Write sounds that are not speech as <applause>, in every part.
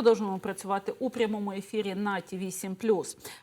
продовжуємо працювати у прямому ефірі на ТІВІ 7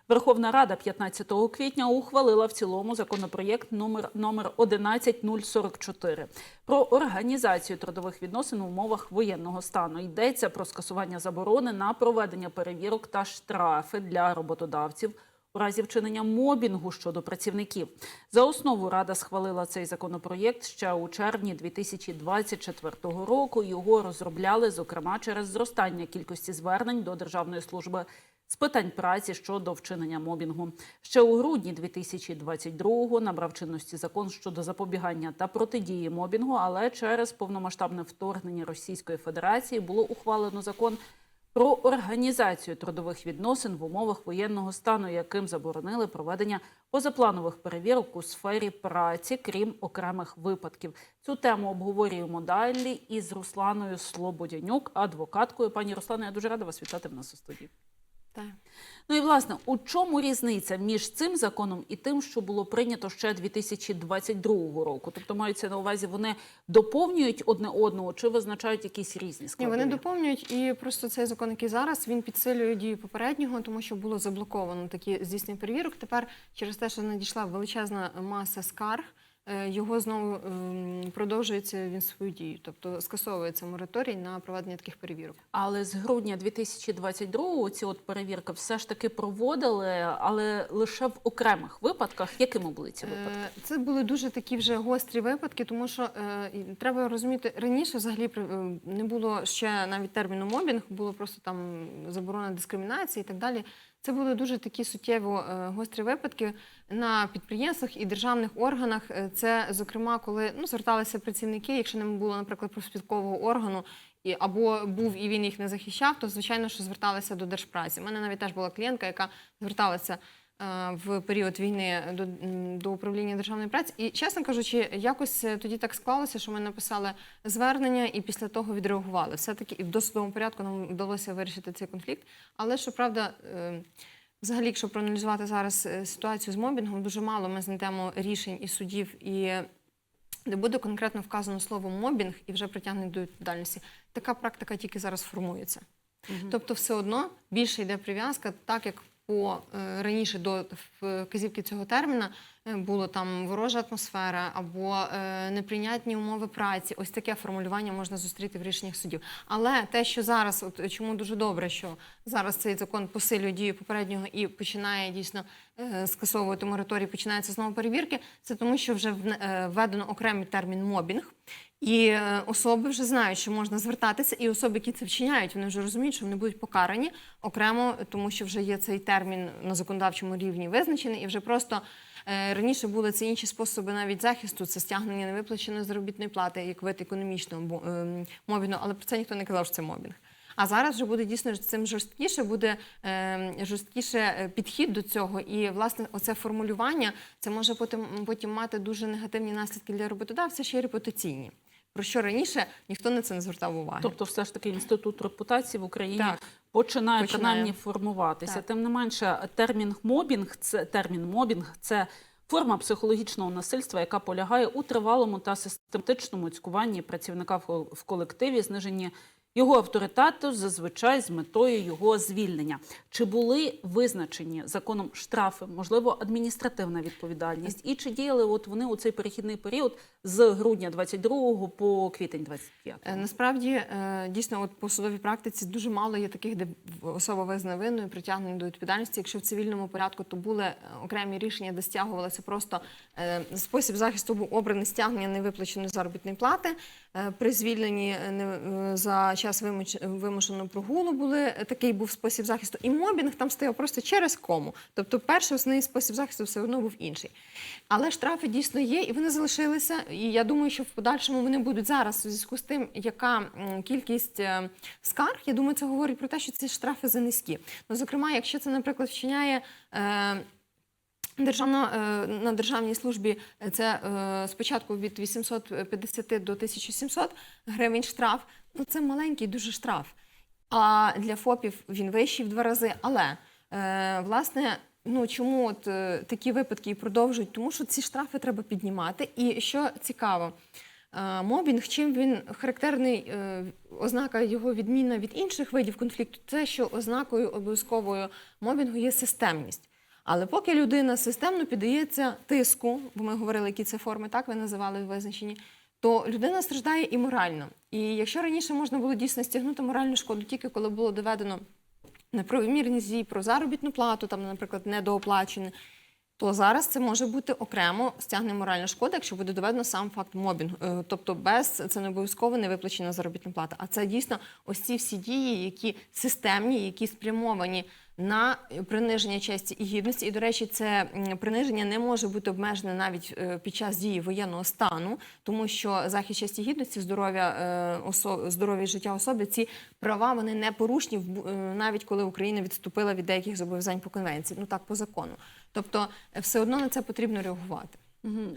Верховна Рада 15 квітня ухвалила в цілому законопроєкт номер номер 11044 про організацію трудових відносин у умовах воєнного стану. Йдеться про скасування заборони на проведення перевірок та штрафи для роботодавців разі вчинення мобінгу щодо працівників. За основу Рада схвалила цей законопроєкт ще у червні 2024 року. Його розробляли, зокрема, через зростання кількості звернень до Державної служби з питань праці щодо вчинення мобінгу. Ще у грудні 2022-го набрав чинності закон щодо запобігання та протидії мобінгу, але через повномасштабне вторгнення Російської Федерації було ухвалено закон про організацію трудових відносин в умовах воєнного стану, яким заборонили проведення позапланових перевірок у сфері праці, крім окремих випадків. Цю тему обговорюємо далі із Русланою Слободянюк, адвокаткою. Пані Руслана, я дуже рада вас вітати в нас у студії. Так. Ну і власне, у чому різниця між цим законом і тим, що було прийнято ще 2022 року? Тобто маються на увазі, вони доповнюють одне одного чи визначають якісь різні Ні, вони доповнюють, і просто цей закон, який зараз, він підсилює дію попереднього, тому що було заблоковано такі здійснення перевірок. Тепер через те, що надійшла величезна маса скарг, його знову ем, продовжується він свою дію, тобто скасовується мораторій на проведення таких перевірок. Але з грудня 2022 ці от перевірки все ж таки проводили, але лише в окремих випадках. Якими були ці випадки? Е, Це були дуже такі вже гострі випадки, тому що е, треба розуміти, раніше взагалі е, не було ще навіть терміну мобінг, було просто там заборона дискримінації і так далі. Це були дуже такі суттєво е, гострі випадки на підприємствах і державних органах. Е, Це, зокрема, коли ну, зверталися працівники, якщо не було, наприклад, профспілкового органу, і або був і він їх не захищав, то звичайно, що зверталися до держпраці. У мене навіть теж була клієнтка, яка зверталася в період війни до, до управління державної праці. І чесно кажучи, якось е, тоді так склалося, що ми написали звернення і після того відреагували. Все таки і в досудовому порядку нам вдалося вирішити цей конфлікт. Але щоправда. е, Взагалі, якщо проаналізувати зараз е, ситуацію з мобінгом, дуже мало ми знайдемо рішень і судів, і де буде конкретно вказано слово мобінг і вже притягнуть до відповідальності. Така практика тільки зараз формується. Тобто, все одно більше йде прив'язка, так як по е, раніше до вказівки цього терміна е, було там ворожа атмосфера або е, неприйнятні умови праці. Ось таке формулювання можна зустріти в рішеннях судів. Але те, що зараз, от чому дуже добре, що зараз цей закон посилює дію попереднього і починає дійсно скасовувати мораторій, починаються знову перевірки, це тому, що вже введено окремий термін мобінг. І е, особи вже знають, що можна звертатися, і особи, які це вчиняють, вони вже розуміють, що вони будуть покарані окремо, тому що вже є цей термін на законодавчому рівні визначений, і вже просто е, раніше були це інші способи навіть захисту, це стягнення невиплаченої заробітної плати, як вид економічного ем, мобінгу, але про це ніхто не казав, що це мобінг. А зараз вже буде дійсно цим жорсткіше, буде е, жорсткіше е, підхід до цього. І власне оце формулювання це може потім, потім мати дуже негативні наслідки для роботодавця, ще й репутаційні. Про що раніше ніхто на це не звертав уваги. Тобто, все ж таки інститут репутації в Україні Так. починає, Починає. принаймні формуватися. Так. Тим не менше, термін мобінг це термін мобінг це. Форма психологічного насильства, яка полягає у тривалому та систематичному цькуванні працівника в в колективі, зниженні його авторитету, зазвичай з метою його звільнення. Чи були визначені законом штрафи, можливо, адміністративна відповідальність, і чи діяли от вони у цей перехідний період з грудня 22 по квітень 25? Е, Насправді, е, дійсно, от по судовій практиці дуже мало є таких, де особа визнана винною, притягнена до відповідальності. Якщо в цивільному порядку, то були е, окремі рішення, де стягувалося просто спосіб захисту був обраний стягнення невиплаченої заробітної плати. Е, При звільненні е, е, за час вимушеного прогулу були такий був спосіб захисту. І мобінг там стояв просто через кому. Тобто, перший основний спосіб захисту все одно був інший. Але штрафи дійсно є, і вони залишилися. І я думаю, що в подальшому вони будуть зараз у зв'язку з тим, яка кількість скарг. Я думаю, це говорить про те, що ці штрафи занизькі. Ну, зокрема, якщо це, наприклад, вчиняє. Е, Державна е, на державній службі це е, спочатку від 850 до 1700 гривень штраф. Ну це маленький дуже штраф. А для ФОПів він вищий в два рази. Але е, власне, ну чому от е, такі випадки і продовжують? Тому що ці штрафи треба піднімати. І що цікаво, Е, Мобінг, чим він характерний, е, ознака його відмінна від інших видів конфлікту, це що ознакою обов'язковою мобінгу є системність. Але поки людина системно піддається тиску, бо ми говорили, які це форми, так ви називали визначені, то людина страждає і морально. І якщо раніше можна було дійсно стягнути моральну шкоду тільки коли було доведено неправомірність дій про заробітну плату, там, наприклад, недооплачене, то зараз це може бути окремо стягнення моральна шкода, якщо буде доведено сам факт мобінгу. Е, Тобто без це не обов'язково не виплачена заробітна плата. А це дійсно ось ці всі дії, які системні, які спрямовані на приниження честі і гідності. І, до речі, це приниження не може бути обмежене навіть е, під час дії воєнного стану, тому що захист честі і гідності, здоров'я е, здоров'я і життя особи, ці права вони не порушні е, навіть коли Україна відступила від деяких зобов'язань по конвенції. Ну так по закону. Тобто, все одно на це потрібно реагувати.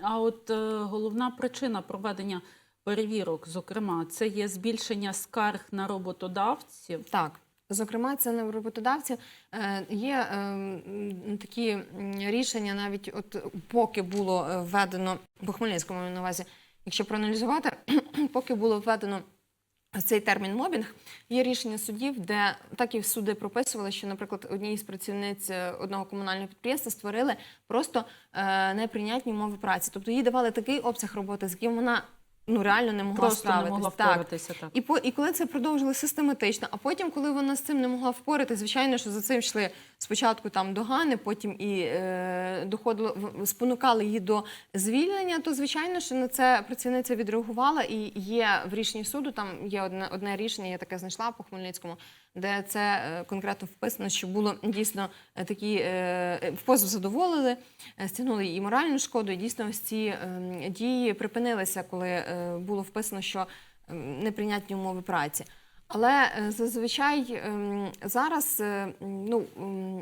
А от е, головна причина проведення перевірок, зокрема, це є збільшення скарг на роботодавців. Так. Зокрема, це на роботодавців Е, є е, такі рішення, навіть от поки було е, введено по Хмельницькому на увазі, якщо проаналізувати, <clears throat> поки було введено цей термін мобінг, є рішення судів, де так і суди прописували, що, наприклад, одній з працівниць одного комунального підприємства створили просто е, неприйнятні умови праці. Тобто їй давали такий обсяг роботи, з яким вона ну реально не могла Просто не могла Так. впоратися. Так. І по і коли це продовжили систематично, а потім, коли вона з цим не могла впорати, звичайно, що за цим йшли спочатку там догани, потім і е, доходило спонукали її до звільнення. То звичайно, що на це працівниця відреагувала, і є в рішенні суду. Там є одне одне рішення, я таке знайшла по Хмельницькому, де це е, конкретно вписано, що було дійсно е, такі е, в позов задоволили, стягнули і моральну шкоду. І дійсно ось ці е, дії припинилися, коли було вписано, що е, неприйнятні умови праці. Але е, зазвичай ем, зараз, е, ну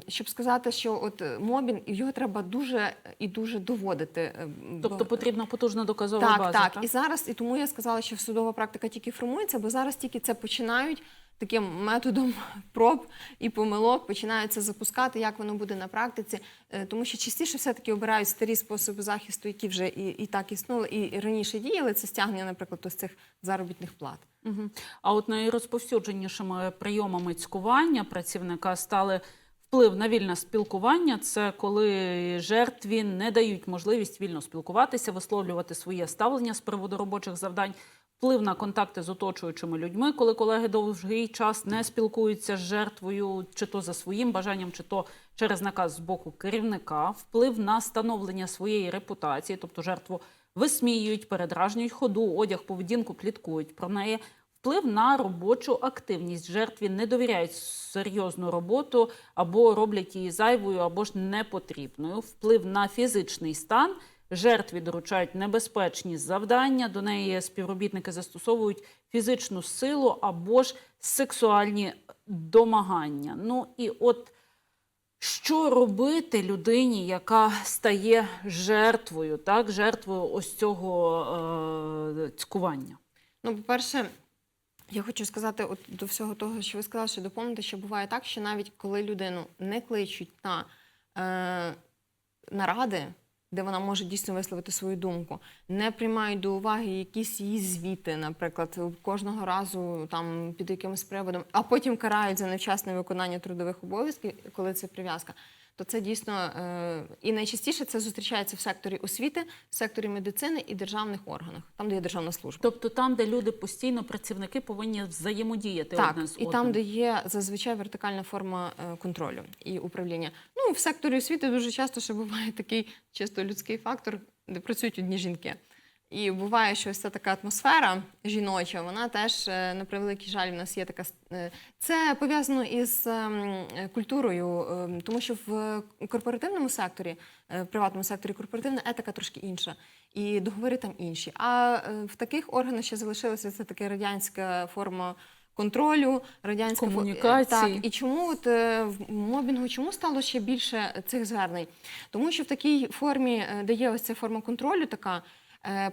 щоб сказати, що от мобін його треба дуже і дуже доводити. е, Тобто потрібна потужна доказова так, база. так. І зараз, і тому я сказала, що судова практика тільки формується, бо зараз тільки це починають таким методом <laughs> проб і помилок, починають це запускати, як воно буде на практиці. Е, Тому що частіше все-таки обирають старі способи захисту, які вже і, і так існували, і, раніше діяли. Це стягнення, наприклад, ось цих заробітних плат. Мгм. А от найрозповсюдженішими прийомами цькування працівника стали вплив на вільне спілкування. Це коли жертві не дають можливість вільно спілкуватися, висловлювати своє ставлення з приводу робочих завдань. Вплив на контакти з оточуючими людьми, коли колеги довгий час не спілкуються з жертвою, чи то за своїм бажанням, чи то через наказ з боку керівника, вплив на становлення своєї репутації, тобто жертву висміюють, передражнюють ходу, одяг, поведінку, пліткують про неї. Вплив на робочу активність жертві не довіряють серйозну роботу або роблять її зайвою, або ж непотрібною. Вплив на фізичний стан жертві доручають небезпечні завдання. До неї співробітники застосовують фізичну силу або ж сексуальні домагання. Ну і от що робити людині, яка стає жертвою, так, жертвою ось цього е, цькування? Ну, по-перше, я хочу сказати, от до всього того, що ви сказали, що доповнити, що буває так, що навіть коли людину не кличуть на е, наради, де вона може дійсно висловити свою думку, не приймають до уваги якісь її звіти, наприклад, кожного разу там під якимось приводом, а потім карають за невчасне виконання трудових обов'язків, коли це прив'язка. То це дійсно е, і найчастіше це зустрічається в секторі освіти, в секторі медицини і державних органах, там, де є державна служба. Тобто там, де люди постійно, працівники повинні взаємодіяти Так, одне з і там, де є зазвичай вертикальна форма е, контролю і управління. Ну, в секторі освіти дуже часто ще буває такий чисто людський фактор, де працюють одні жінки. І буває, що ось ця така атмосфера жіноча, вона теж, е, на превеликий жаль, в нас є така. е, Це пов'язано із ем, культурою, ем, тому що в корпоративному секторі, е, в приватному секторі корпоративна етика трошки інша, і договори там інші. А в таких органах ще залишилася це така радянська форма контролю, радянська фо- Комунікації. Так, і чому от в мобінгу чому стало ще більше цих звернень? Тому що в такій формі, де є ось ця форма контролю, така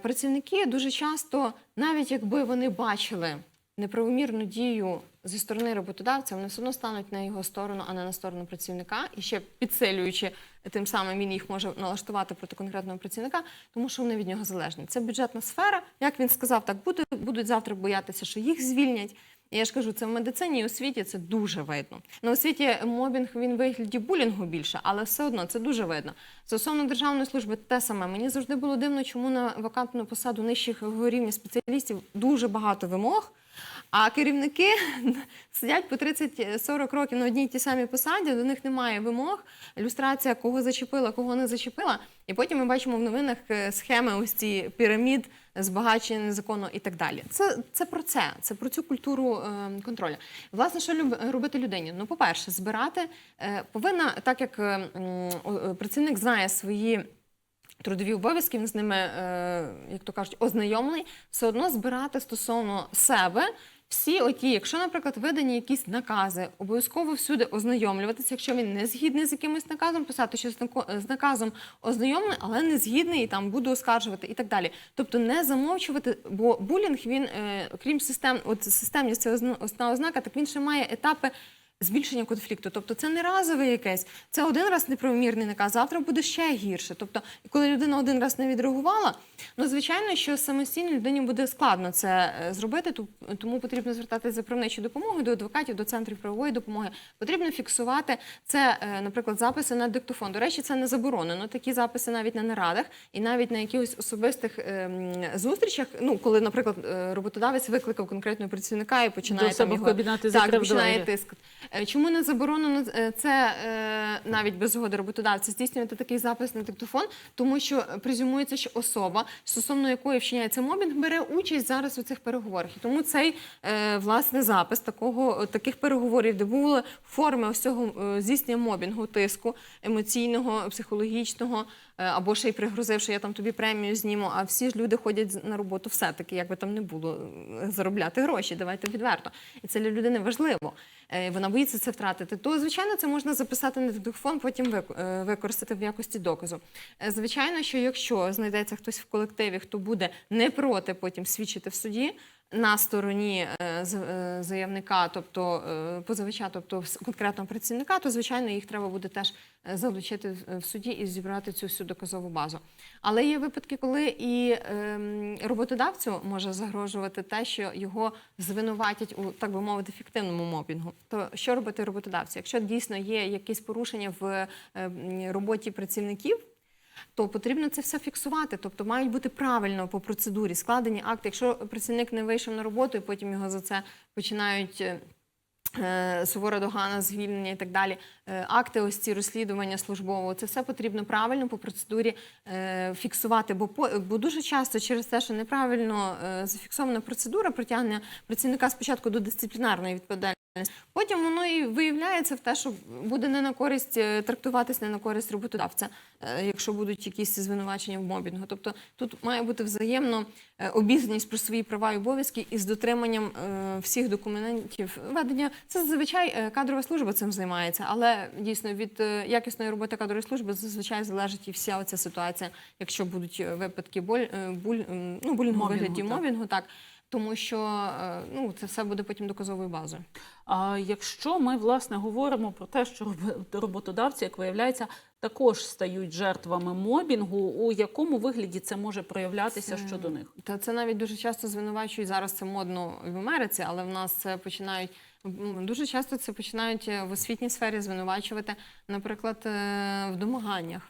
працівники дуже часто, навіть якби вони бачили неправомірну дію зі сторони роботодавця, вони все одно стануть на його сторону, а не на сторону працівника, і ще підсилюючи тим самим він їх може налаштувати проти конкретного працівника, тому що вони від нього залежні. Це бюджетна сфера. Як він сказав, так буде, будуть завтра боятися, що їх звільнять. Я ж кажу, це в медицині і освіті це дуже видно. На освіті мобінг він вигляді булінгу більше, але все одно це дуже видно. Стосовно державної служби, те саме. Мені завжди було дивно, чому на вакантну посаду нижчих рівня спеціалістів дуже багато вимог. А керівники <laughs> сидять по 30-40 років на одній тій самій посаді, до них немає вимог, ілюстрація, кого зачепила, кого не зачепила. І потім ми бачимо в новинах е, схеми ось ці пірамід, збагачення незаконно і так далі. Це, це про це, це про цю культуру е, контролю. Власне, що люб, робити людині? Ну, по-перше, збирати е, повинна, так як е, е, працівник знає свої трудові обов'язки, він з ними, е, як то кажуть, ознайомлений, все одно збирати стосовно себе. Всі оті, якщо, наприклад, видані якісь накази, обов'язково всюди ознайомлюватися. Якщо він не згідний з якимось наказом, писати, що з наказом ознайомлений, але не згідний і там буду оскаржувати і так далі. Тобто не замовчувати, бо булінг він, е, крім систем, от системність це основна ознака, так він ще має етапи збільшення конфлікту. Тобто це не разове якесь, це один раз неправомірний наказ, завтра буде ще гірше. Тобто, коли людина один раз не відреагувала, ну звичайно, що самостійно людині буде складно це е, зробити, тому потрібно звертатися за правничою допомогою до адвокатів, до центрів правової допомоги. Потрібно фіксувати це, е, наприклад, записи на диктофон. До речі, це не заборонено. Такі записи навіть на нарадах і навіть на якихось особистих е, зустрічах. Ну, коли, наприклад, е, роботодавець викликав конкретного працівника і починає До там його так, починає двері. Е, Чому не заборонено е, це е, навіть без згоди роботодавця здійснювати такий запис на диктофон? Тому що презюмується, що особа, стосовно якої вчиняється мобінг, бере участь зараз у цих переговорах. І тому цей власне запис такого таких переговорів, де були форми е, здійснення мобінгу, тиску емоційного, психологічного. Або ще й пригрозив, що я там тобі премію зніму, а всі ж люди ходять на роботу все-таки, як би там не було, заробляти гроші, давайте відверто. І це для людини важливо. Е, Вона боїться це втратити. То, звичайно, це можна записати на диктофон, потім е, використати в якості доказу. Е, Звичайно, що якщо знайдеться хтось в колективі, хто буде не проти потім свідчити в суді. На стороні е, е, заявника, тобто е, позивача, тобто конкретного працівника, то звичайно їх треба буде теж залучити в- суді і зібрати цю всю доказову базу. Але є випадки, коли і ем, роботодавцю може загрожувати те, що його звинуватять у так би мовити фіктивному мобінгу. То що робити роботодавці? Якщо дійсно є якісь порушення в роботі працівників. То потрібно це все фіксувати, тобто мають бути правильно по процедурі складені акти. Якщо працівник не вийшов на роботу, і потім його за це починають е, сувора догана, звільнення і так далі. Е, Акти, ось ці розслідування службового, це все потрібно правильно по процедурі е, фіксувати. Бо бо дуже часто через те, що неправильно е, зафіксована процедура притягнення працівника спочатку до дисциплінарної відповідальності. Потім воно і виявляється в те, що буде не на користь трактуватись не на користь роботодавця, якщо будуть якісь звинувачення в мобінгу. Тобто тут має бути взаємно обізнаність про свої права і обов'язки із дотриманням всіх документів ведення. Це зазвичай кадрова служба цим займається, але дійсно від е, якісної роботи кадрової служби зазвичай залежить і вся оця ситуація, якщо будуть е, випадки боль, е, буль, ну, булінгу вигляді так. мобінгу, так. Тому що ну, це все буде потім доказовою базою. А якщо ми власне говоримо про те, що роб- роботодавці, як виявляється, також стають жертвами мобінгу, у якому вигляді це може проявлятися Це- щодо них? Та це навіть дуже часто звинувачують зараз. Це модно в Америці, але в нас це починають дуже часто це починають е, в освітній сфері звинувачувати, наприклад, е, в домаганнях.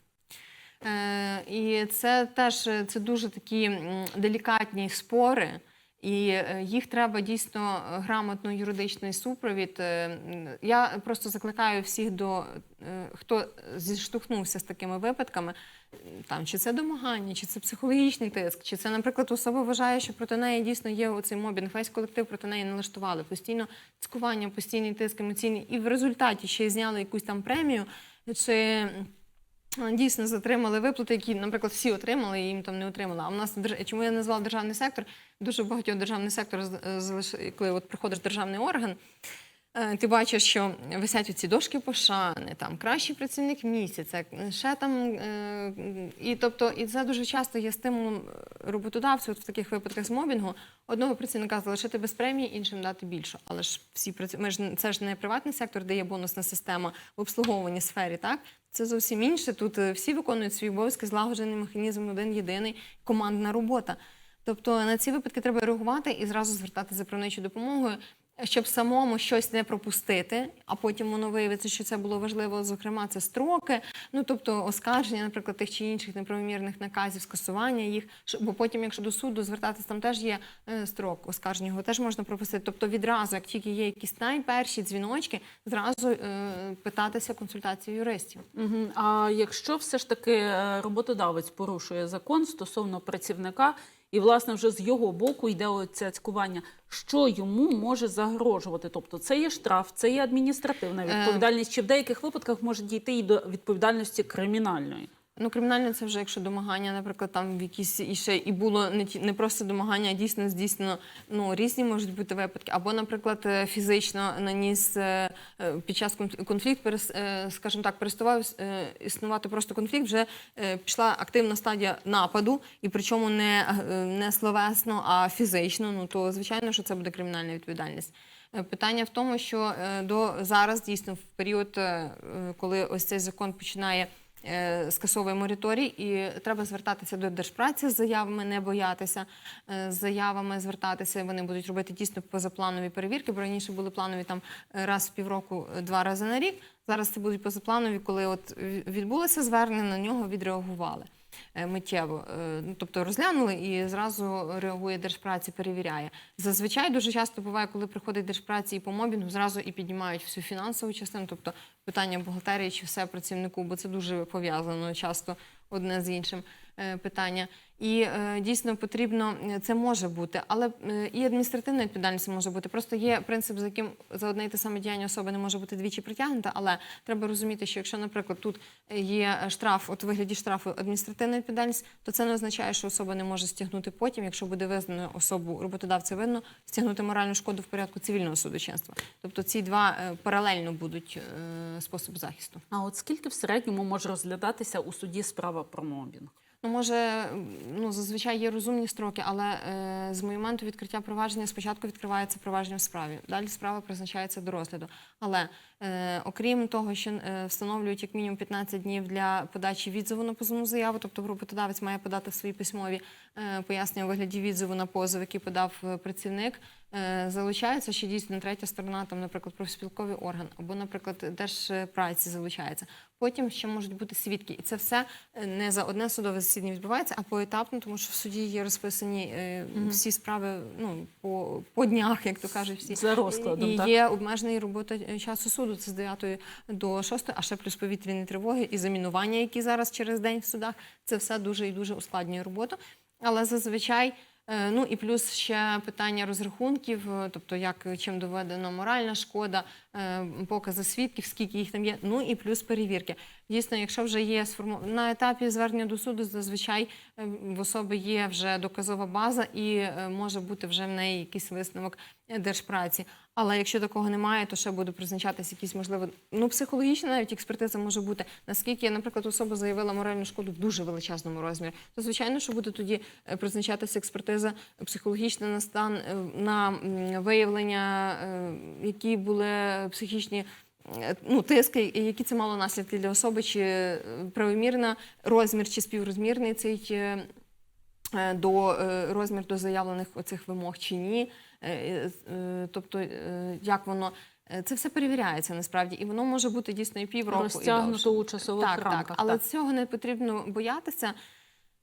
Е, І це теж це дуже такі делікатні спори. І е, їх треба дійсно грамотно юридичний супровід. Е, Я просто закликаю всіх до е, хто зіштовхнувся з такими випадками, там чи це домагання, чи це психологічний тиск, чи це, наприклад, особа вважає, що проти неї дійсно є оцей мобінг, весь колектив проти неї налаштували. Постійно цькування, постійний тиск емоційний, і в результаті ще й зняли якусь там премію. Чи дійсно затримали виплати, які, наприклад, всі отримали, і їм там не отримали. А в нас чому я назвала державний сектор? Дуже багатьох державний сектор залиш- коли от приходиш державний орган. Е, ти бачиш, що висять оці дошки пошани, там кращий працівник місяця, ще там. е, І тобто, і це дуже часто є стимулом роботодавцю от в таких випадках з мобінгу одного працівника залишити без премії, іншим дати більше. Але ж всі ми ж це ж не приватний сектор, де є бонусна система в обслуговуванні сфері, так? Це зовсім інше. Тут е, всі виконують свої обов'язки, злагоджений механізм, один єдиний, командна робота. Тобто на ці випадки треба реагувати і зразу звертатися за правничою допомогою, щоб самому щось не пропустити, а потім воно виявиться, що це було важливо. Зокрема, це строки, ну тобто оскарження, наприклад, тих чи інших неправомірних наказів, скасування їх. Бо потім, якщо до суду звертатися, там теж є е, строк оскарження, його теж можна пропустити. Тобто відразу, як тільки є якісь найперші дзвіночки, зразу е, питатися консультації юристів. Мгм. А якщо все ж таки е, роботодавець порушує закон стосовно працівника, і власне вже з його боку йде оце цькування, що йому може загрожувати? Тобто це є штраф, це є адміністративна Е. відповідальність, чи в деяких випадках може дійти і до відповідальності кримінальної? Ну, кримінальне це вже якщо домагання, наприклад, там в якісь і ще і було не ті не просто домагання, а дійсно здійснено ну різні можуть бути випадки. Або, наприклад, е, фізично наніс е, е, під час конф- конфлікт, скажімо так, переставав існувати просто конфлікт. Вже пішла активна стадія нападу, і причому не, не словесно, а фізично. Ну то звичайно, що це буде кримінальна відповідальність. Питання в тому, що до зараз дійсно в період, коли ось цей закон починає скасовує мораторій, і треба звертатися до держпраці з заявами, не боятися е, з заявами звертатися. Вони будуть робити дійсно позапланові перевірки, бо раніше були планові там е, раз в півроку, е, два рази на рік. Зараз це будуть позапланові, коли от відбулося звернення, на нього відреагували. Е, Миттєво, Е, ну, тобто розглянули і зразу реагує держпраці, перевіряє. Зазвичай дуже часто буває, коли приходить держпраці і по мобінгу, зразу і піднімають всю фінансову частину, тобто питання бухгалтерії чи все працівнику, бо це дуже пов'язано часто одне з іншим питання. І е, дійсно потрібно е, це може бути, але е, і адміністративна відповідальність може бути. Просто є принцип, за яким за одне і те саме діяння особа не може бути двічі притягнута. Але треба розуміти, що якщо, наприклад, тут є штраф, от вигляді штрафу адміністративна відповідальність, то це не означає, що особа не може стягнути потім, якщо буде визнано особу роботодавця винно, стягнути моральну шкоду в порядку цивільного судочинства. Тобто ці два е, паралельно будуть е, способи захисту. А от скільки в середньому може розглядатися у суді справа про мобінг? Ну, може, ну зазвичай є розумні строки, але е, з моменту відкриття провадження спочатку відкривається провадження в справі. Далі справа призначається до розгляду. Але е, окрім того, що е, встановлюють як мінімум 15 днів для подачі відзову на позовну заяву, тобто роботодавець має подати свої письмові е, пояснення у вигляді відзову на позов, який подав е, працівник. Е, Залучається ще дійсно третя сторона, там, наприклад, профспілковий орган або, наприклад, держпраці залучається. Потім ще можуть бути свідки, і це все е, не за одне судове засідання відбувається, а поетапно, тому що в суді є розписані е, всі справи ну по, по днях, як то кажуть, всі За розкладом, і так? є обмежений робота часу суду. Це з 9 до 6, а ще плюс повітряні тривоги і замінування, які зараз через день в судах. Це все дуже і дуже ускладнює роботу. Але зазвичай. Е, Ну і плюс ще питання розрахунків, е, тобто як чим доведена моральна шкода, е, покази свідків, скільки їх там є. Ну і плюс перевірки. Дійсно, якщо вже є сформу... на етапі звернення до суду, зазвичай е, в особи є вже доказова база і е, може бути вже в неї якийсь висновок е, держпраці. Але якщо такого немає, то ще буде призначатися якісь можливо ну психологічна навіть експертиза може бути. Наскільки, наприклад, особа заявила моральну шкоду в дуже величезному розмірі, то звичайно, що буде тоді е, призначатися експертиза психологічна на стан е, на виявлення, е, які були психічні. Ну, тиски, які це мало наслідки для особи, чи правомірна розмір, чи співрозмірний цей до розмір до заявлених оцих вимог чи ні. Е, е, е, Тобто, е, як воно е, це все перевіряється насправді, і воно може бути дійсно і півроку, і Розтягнуто довше. у часових так, рамках. Так, але цього не потрібно боятися.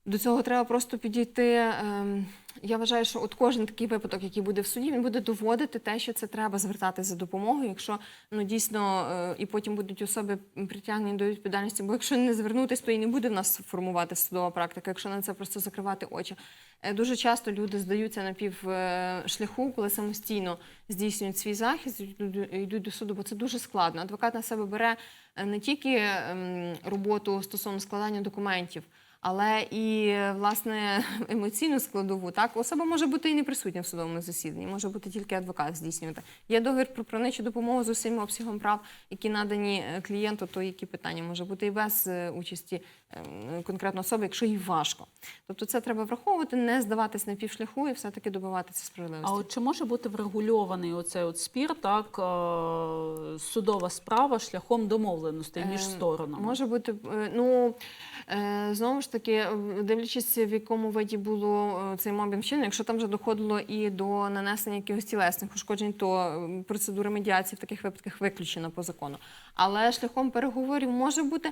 До цього треба просто підійти. ем, Я вважаю, що от кожен такий випадок, який буде в суді, він буде доводити те, що це треба звертатися за допомогою, якщо ну дійсно е, і потім будуть особи притягнені до відповідальності. Бо якщо не звернутись, то і не буде в нас формувати судова практика, якщо на це просто закривати очі. Е, Дуже часто люди здаються на пів е, шляху, коли самостійно здійснюють свій захист, йдуть- до суду, бо це дуже складно. Адвокат на себе бере не тільки ем, роботу стосовно складання документів. Але і власне <laughs> емоційну складову. Так, особа може бути і не присутня в судовому засіданні, може бути тільки адвокат здійснювати. Є договір про правничу допомогу з усім обсягом прав, які надані е, клієнту, то які питання може бути і без е, участі ем, конкретно особи, якщо їй важко. Тобто це треба враховувати, не здаватись на півшляху і все-таки добиватися справедливості. А от чи може бути врегульований оцей от спір, так е, судова справа шляхом домовленостей між сторонами? Може бути, ну знову ж таки, е, дивлячись, в якому виді було е, цей мобінг вчинений, якщо там вже доходило і до нанесення якихось тілесних ушкоджень, то е, процедура медіації в таких випадках виключена по закону. Але шляхом переговорів може бути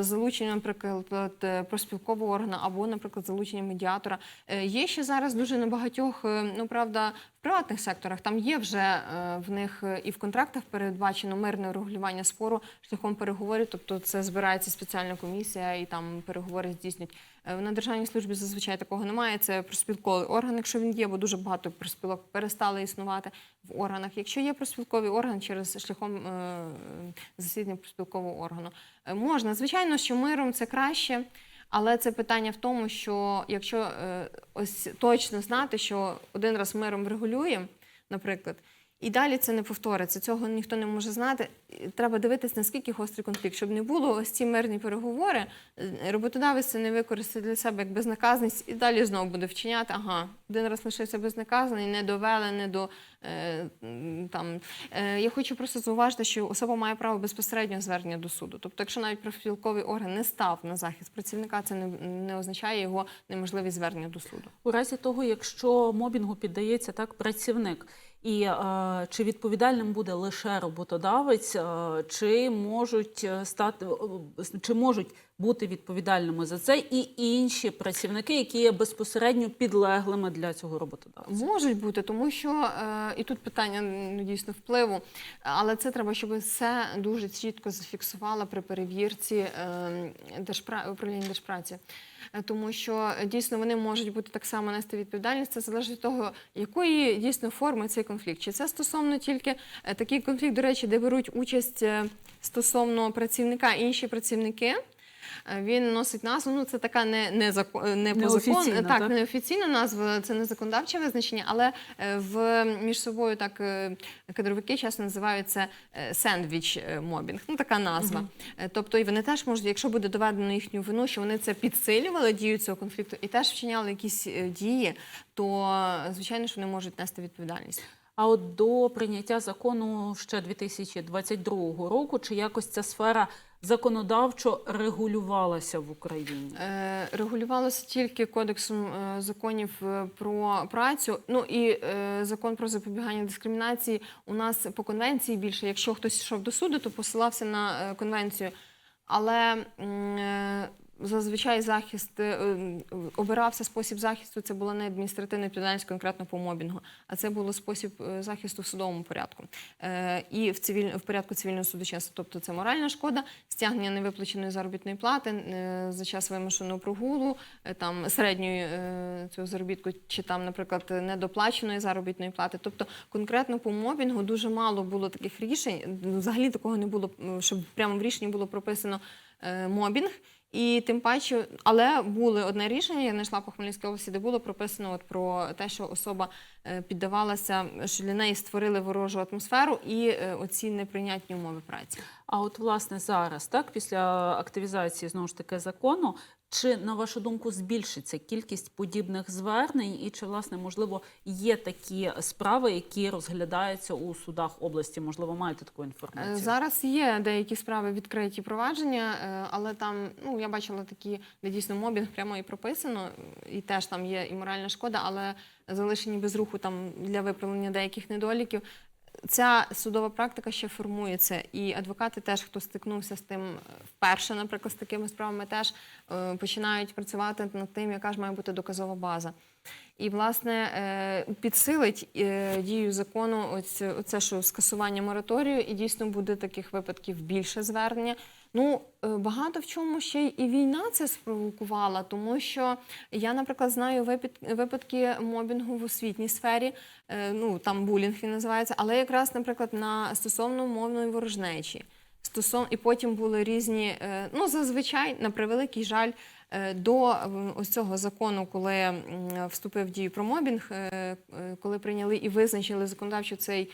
залучення, наприклад, проспілкового органу або, наприклад, залучення медіатора. Є ще зараз дуже небагатьох, е, ну правда, в приватних секторах там є вже в них і в контрактах передбачено мирне регулювання спору шляхом переговорів. Тобто це збирається спеціальна комісія і там переговори здійснюють. Е, На державній службі зазвичай такого немає. Це проспілковий орган, якщо він є, бо дуже багато проспілок перестали існувати в органах. Якщо є проспілковий орган через шляхом е, засідання проспілкового органу, Е, можна звичайно, що миром це краще. Але це питання в тому, що якщо ось точно знати, що один раз миром врегулюємо, наприклад, і далі це не повториться, цього ніхто не може знати. Треба дивитися, наскільки гострий конфлікт, щоб не було ось ці мирні переговори. е, Роботодавець це не використає для себе як безнаказаність і далі знову буде вчиняти. Ага, один раз лишився безнаказаний, не довели, не до е, там. Е, я хочу просто зауважити, що особа має право безпосереднього звернення до суду. Тобто, якщо навіть профспілковий орган не став на захист працівника, це не, не означає його неможливість звернення до суду. У разі того, якщо мобінгу піддається так працівник, і е, чи відповідальним буде лише роботодавець, е, чи можуть е, стати е, чи можуть бути відповідальними за це і інші працівники, які є безпосередньо підлеглими для цього роботодавця? Можуть бути, тому що е, і тут питання ну, дійсно впливу, але це треба, щоб все дуже чітко зафіксувало при перевірці е, держпра... управління держпраці. Е, Тому що дійсно вони можуть бути так само нести відповідальність. Це залежить від того, якої дійсно форми цей конфлікт. Чи це стосовно тільки такий конфлікт, до речі, де беруть участь стосовно працівника інші працівники. Е, Він носить назву. Ну це така не, не, зако- не по закону, так, так? не офіційна назва, це не законодавче визначення, але е, в між собою так е, кадровики часто називають це е, сендвіч е, мобінг. Ну така назва. Е, Тобто, і вони теж можуть, якщо буде доведено їхню вину, що вони це підсилювали дію цього конфлікту і теж вчиняли якісь е, дії, то е, звичайно ж вони можуть нести відповідальність. А от до прийняття закону ще 2022 року, чи якось ця сфера законодавчо регулювалася в Україні? Е, Регулювалося тільки кодексом е, законів е, про працю. Ну і е, закон про запобігання дискримінації у нас по конвенції більше. Якщо хтось йшов до суду, то посилався на е, конвенцію. Але е, зазвичай захист е, обирався спосіб захисту. Це була не адміністративна відповідальність конкретно по мобінгу, а це було спосіб е, захисту в судовому порядку Е, і в цивіль... в порядку цивільного судочинства. Тобто це моральна шкода, стягнення невиплаченої заробітної плати за час вимушеного прогулу, там середньої цього заробітку, чи там, наприклад, недоплаченої заробітної плати. Тобто конкретно по мобінгу дуже мало було таких рішень. Взагалі такого не було, щоб прямо в рішенні було прописано мобінг. І тим паче, але були одне рішення, я знайшла по Хмельницькій області, де було прописано от про те, що особа е, піддавалася, що для неї створили ворожу атмосферу і е, оці неприйнятні умови праці. А от власне зараз, так, після активізації знову ж таки закону, чи на вашу думку збільшиться кількість подібних звернень, і чи власне можливо є такі справи, які розглядаються у судах області? Можливо, маєте таку Е, інформацію? Зараз є деякі справи відкриті провадження, е, але там ну я бачила такі, де дійсно мобінг прямо і прописано, і теж там є і моральна шкода, але залишені без руху там для виправлення деяких недоліків. Ця судова практика ще формується, і адвокати теж, хто стикнувся з тим е, вперше, наприклад, з такими справами, теж е, починають працювати над тим, яка ж має бути доказова база. І, власне, е, підсилить е, дію закону ось оце, що скасування мораторію, і дійсно буде таких випадків більше звернення. Ну, е, багато в чому ще і війна це спровокувала, тому що я, наприклад, знаю випадки мобінгу в освітній сфері, ну там булінг він називається, але якраз, наприклад, на стосовно мовної ворожнечі. Стосовно і потім були різні. е, Ну зазвичай, на превеликий жаль, е, до ось цього закону, коли вступив в дію про мобінг, е, коли прийняли і визначили законодавчо цей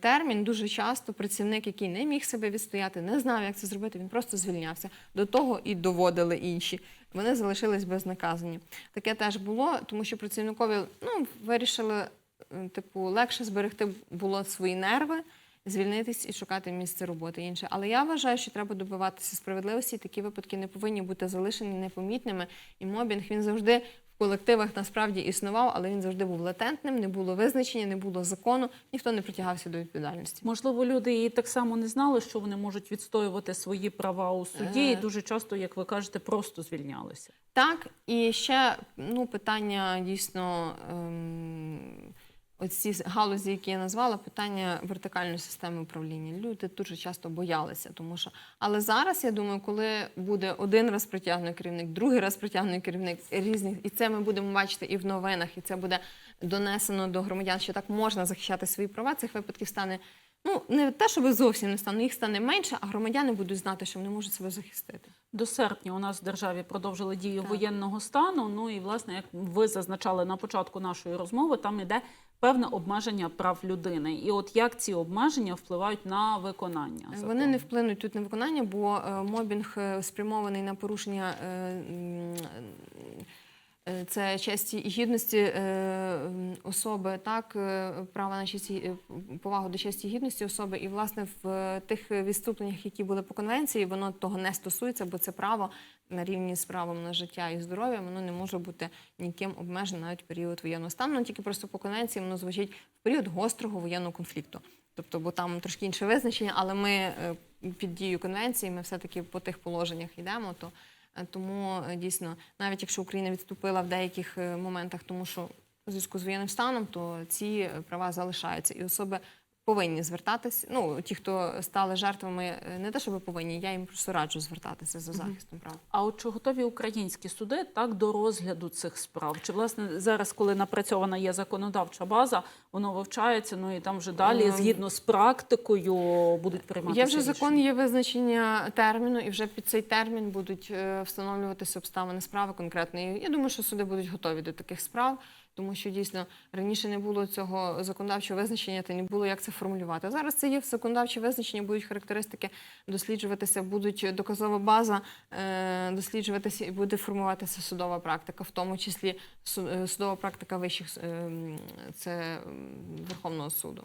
термін, дуже часто працівник, який не міг себе відстояти, не знав, як це зробити, він просто звільнявся. До того і доводили інші. Вони залишились безнаказані. Таке теж було, тому що працівникові ну, вирішили, типу, легше зберегти було свої нерви звільнитись і шукати місце роботи інше. Але я вважаю, що треба добиватися справедливості. і Такі випадки не повинні бути залишені непомітними. І мобінг він завжди в колективах насправді існував, але він завжди був латентним, не було визначення, не було закону, ніхто не притягався до відповідальності. Можливо, люди і так само не знали, що вони можуть відстоювати свої права у суді, і Е. дуже часто, як ви кажете, просто звільнялися. Так, і ще ну, питання дійсно. Ем... Оці галузі, які я назвала, питання вертикальної системи управління. Люди дуже часто боялися, тому що. Але зараз я думаю, коли буде один раз притягнений керівник, другий раз притягнений керівник різних, і це ми будемо бачити і в новинах, і це буде донесено до громадян, що так можна захищати свої права. Цих випадків стане ну не те, щоб зовсім не стане, їх стане менше, а громадяни будуть знати, що вони можуть себе захистити. До серпня у нас в державі продовжили дію Так. воєнного стану. Ну і власне, як ви зазначали на початку нашої розмови, там іде певне обмеження прав людини. І от як ці обмеження впливають на виконання? Вони не вплинуть тут на виконання, бо е, мобінг е, спрямований на порушення е, це честі і гідності е, особи, так е, права на честь е, повагу до честі і гідності особи. І власне в е, тих відступленнях, які були по конвенції, воно того не стосується, бо це право на рівні з правом на життя і здоров'я, воно не може бути ніким обмежено навіть період воєнного стану. Ну, тільки просто по конвенції воно звучить в період гострого воєнного конфлікту. Тобто, бо там трошки інше визначення, але ми е, під дією конвенції, ми все-таки по тих положеннях йдемо. То е, тому е, дійсно, навіть якщо Україна відступила в деяких е, моментах, тому що у зв'язку з воєнним станом, то ці е, права залишаються, і особи повинні звертатись. Ну ті, хто стали жертвами, е, не те, щоб повинні, я їм просто раджу звертатися за захистом прав. А от чи готові українські суди так до розгляду цих справ? Чи власне зараз, коли напрацьована є законодавча база, воно вивчається? Ну і там вже далі, Ем. згідно з практикою, будуть прийматися Є вже закон, є визначення терміну, і вже під цей термін будуть е, встановлюватися обставини справи конкретної. Я думаю, що суди будуть готові до таких справ, тому що дійсно раніше не було цього законодавчого визначення, та не було як це формулювати. Зараз це є законодавче визначення, будуть характеристики досліджуватися, будуть доказова база е, досліджуватися і буде формуватися судова практика, в тому числі е, судова практика вищих е, це Верховного суду.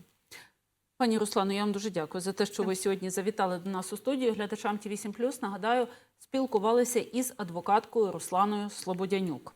Пані Руслано, я вам дуже дякую за те, що ви сьогодні завітали до нас у студію. Глядачам ТВ7+, нагадаю, спілкувалися із адвокаткою Русланою Слободянюк.